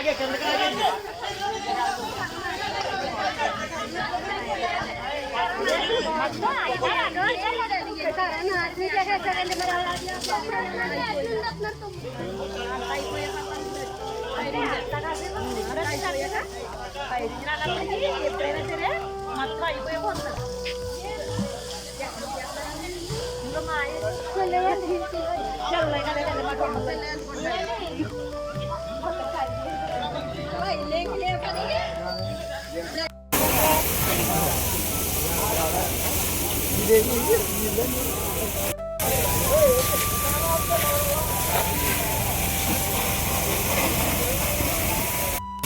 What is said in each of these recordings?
आगे कर लेकर आगे మొత్తం అయిపోయి పోతుంది ఇంకా మా ఆయన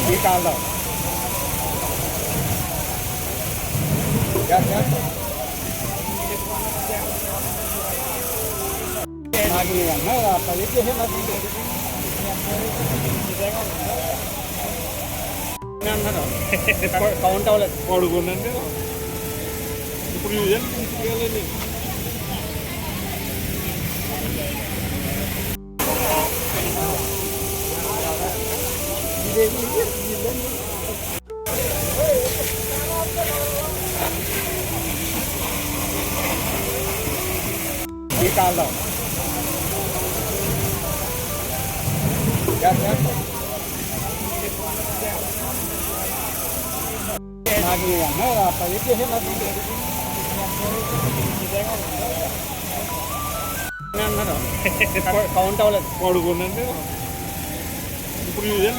đi cao rồi Yes, yes. Lagi yang mana? Tadi dia lagi. Kawan tahu lah. Kau guna ni. frio e ele não tem ali. Ikalau, jangan. Lagi yang mana? apa, ke mana? Count అవ్వలేదు. పడుకోనండి ఇప్పుడు యూజన్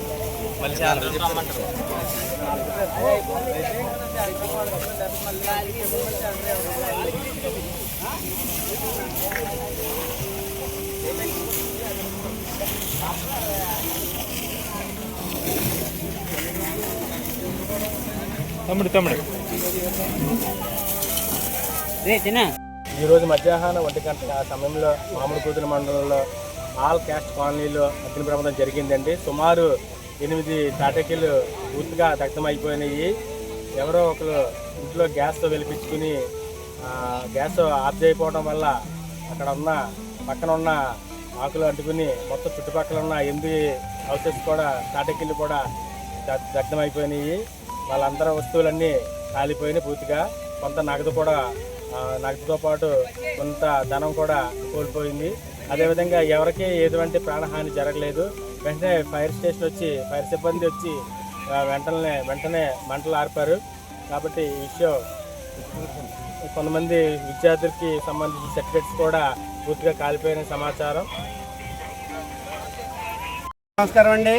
తమ్ముడు తమ్ముడు. ఈరోజు మధ్యాహ్నం ఒంటి గంట ఆ సమయంలో మామిడి కూతురు మండలంలో ఆల్ క్యాస్ట్ కాలనీలో అగ్ని ప్రమాదం జరిగిందండి. సుమారు ఎనిమిది తాటకీలు పూర్తిగా దగ్ధమైపోయినాయి. ఎవరో ఒకరు ఇంట్లో గ్యాస్తో వెలిపించుకుని గ్యాస్ ఆఫ్ చేయకపోవడం వల్ల అక్కడ ఉన్న పక్కన ఉన్న ఆకులు అంటుకుని మొత్తం చుట్టుపక్కల ఉన్న ఎనిమిది హౌసెస్ కూడా తాటకీలు కూడా దగ్- దగ్ధమైపోయినాయి. వాళ్ళందరూ వస్తువులన్నీ కాలిపోయినాయి పూర్తిగా. కొంత నగదు కూడా నగదుతో పాటు కొంత ధనం కూడా కోల్పోయింది. అదేవిధంగా ఎవరికీ ఎటువంటి ప్రాణహాని జరగలేదు. వెంటనే ఫైర్ స్టేషన్ వచ్చి ఫైర్ సిబ్బంది వచ్చి వెంటనే వెంటనే మంటలు ఆర్పారు. కాబట్టి ఈ విషయం కొంతమంది విద్యార్థులకి సంబంధించిన సర్టిఫికెట్స్ కూడా పూర్తిగా కాలిపోయిన సమాచారం. నమస్కారం అండి.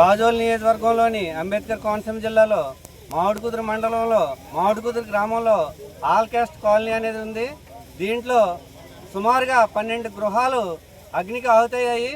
రాజోల్ నియోజకవర్గంలోని అంబేద్కర్ కోనసీమ జిల్లాలో మామిడికుదురు మండలంలో మామిడికుదురు గ్రామంలో ఆల్ క్యాస్ట్ కాలనీ అనేది ఉంది. దీంట్లో సుమారుగా పన్నెండు గృహాలు అగ్నికి ఆహుతయ్యాయి.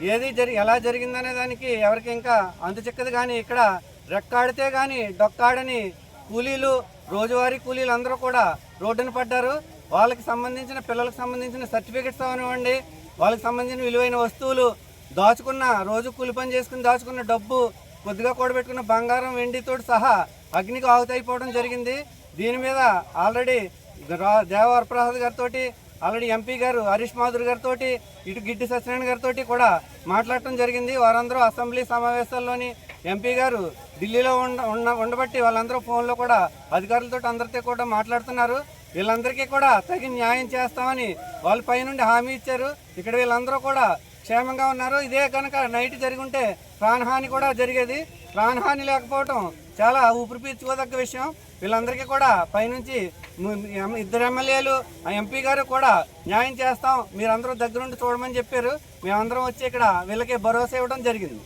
ఏది జరి ఎలా జరిగిందనే దానికి ఎవరికి ఇంకా అంతు చిక్కదు కానీ ఇక్కడ రెక్కాడితే కానీ డొక్కాడని కూలీలు రోజువారీ కూలీలు అందరూ కూడా రోడ్డున పడ్డారు. వాళ్ళకి సంబంధించిన పిల్లలకు సంబంధించిన సర్టిఫికెట్స్ అవనివ్వండి. వాళ్ళకి సంబంధించిన విలువైన వస్తువులు దాచుకున్న రోజు కూలి పని చేసుకుని దాచుకున్న డబ్బు కొద్దిగా కూడబెట్టుకున్న బంగారం వెండితో సహా అగ్నికి ఆహుతైపోవడం జరిగింది. దీని మీద ఆల్రెడీ రా- దేవవరప్రసాద్ గారితో ఆల్రెడీ ఎంపీ గారు హరీష్ మాధుర్ గారితో ఇటు గిడ్డి సత్యనారాయణ గారితో కూడా మాట్లాడటం జరిగింది. వారందరూ అసెంబ్లీ సమావేశాల్లోని ఎంపీ గారు ఢిల్లీలో ఉండ ఉన్న ఉండబట్టి వాళ్ళందరూ ఫోన్లో కూడా అధికారులతో అందరితో కూడా మాట్లాడుతున్నారు. వీళ్ళందరికీ కూడా తగిన న్యాయం చేస్తామని వాళ్ళ పైనుండి హామీ ఇచ్చారు. ఇక్కడ వీళ్ళందరూ కూడా క్షేమంగా ఉన్నారు. ఇదే కనుక నైట్ జరిగి ఉంటే ప్రాణహాని కూడా జరిగేది. ప్రాణహాని లేకపోవటం చాలా ఊపిరి పీల్చుకోదగ్గ విషయం. వీళ్ళందరికీ కూడా పైనుంచి ఇద్దరు ఎమ్మెల్యేలు ఆ ఎంపీ గారు కూడా న్యాయం చేస్తాం. మీరందరూ దగ్గరుండి చూడమని చెప్పారు. మేమందరం వచ్చి ఇక్కడ వీళ్ళకి భరోసా ఇవ్వడం జరిగింది.